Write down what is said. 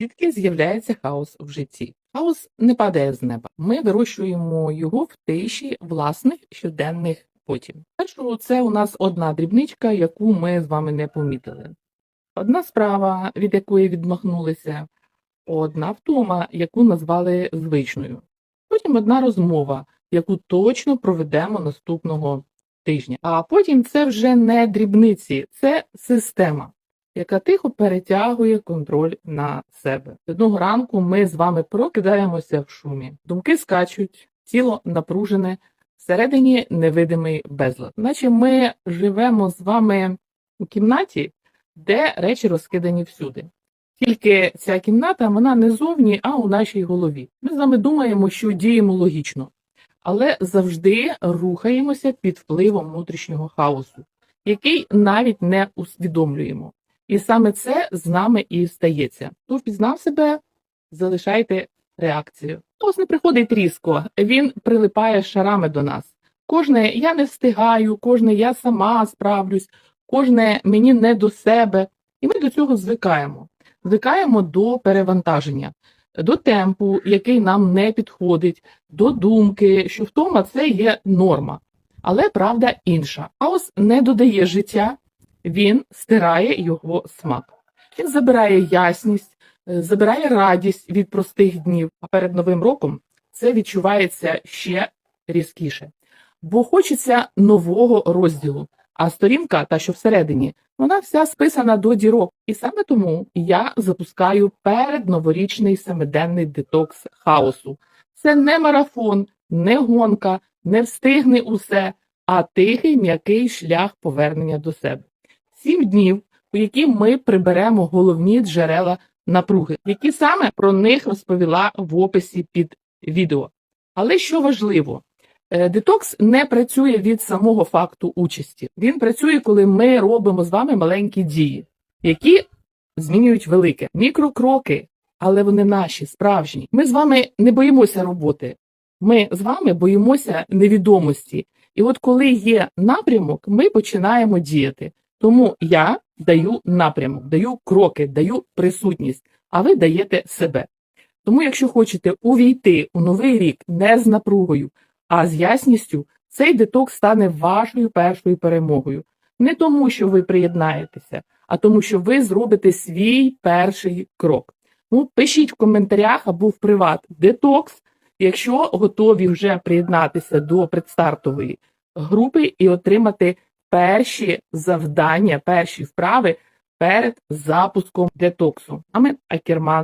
Звідки з'являється хаос в житті? Хаос не падає з неба. Ми вирощуємо його в тиші власних щоденних потім. Першу це у нас одна дрібничка, яку ми з вами не помітили. Одна справа, від якої відмахнулися, одна втома, яку назвали звичною. Потім одна розмова, яку точно проведемо наступного тижня. А потім це вже не дрібниці, це система яка тихо перетягує контроль на себе. Одного ранку ми з вами прокидаємося в шумі. Думки скачуть, тіло напружене, всередині невидимий безлад. Наче ми живемо з вами у кімнаті, де речі розкидані всюди. Тільки ця кімната вона не зовні, а у нашій голові. Ми з вами думаємо, що діємо логічно, але завжди рухаємося під впливом внутрішнього хаосу, який навіть не усвідомлюємо. І саме це з нами і стається. Хто впізнав себе, залишайте реакцію. Ось не приходить різко, він прилипає шарами до нас. Кожне я не встигаю, кожне я сама справлюсь, кожне мені не до себе. І ми до цього звикаємо. Звикаємо до перевантаження, до темпу, який нам не підходить, до думки, що втома це є норма. Але правда інша. Хаос не додає життя, він стирає його смак. Він забирає ясність, е, забирає радість від простих днів. А перед новим роком це відчувається ще різкіше, бо хочеться нового розділу. А сторінка, та що всередині, вона вся списана до дірок. І саме тому я запускаю передноворічний семиденний детокс хаосу. Це не марафон, не гонка, не встигне усе, а тихий м'який шлях повернення до себе сім днів, у які ми приберемо головні джерела напруги, які саме про них розповіла в описі під відео. Але що важливо, е, детокс не працює від самого факту участі. Він працює, коли ми робимо з вами маленькі дії, які змінюють велике мікрокроки, але вони наші, справжні. Ми з вами не боїмося роботи. Ми з вами боїмося невідомості. І от коли є напрямок, ми починаємо діяти. Тому я даю напрямок, даю кроки, даю присутність, а ви даєте себе. Тому, якщо хочете увійти у новий рік не з напругою, а з ясністю, цей детокс стане вашою першою перемогою. Не тому, що ви приєднаєтеся, а тому, що ви зробите свій перший крок. Ну, пишіть в коментарях або в приват детокс, якщо готові вже приєднатися до предстартової групи і отримати перші завдання, перші вправи перед запуском детоксу. Саме Акерман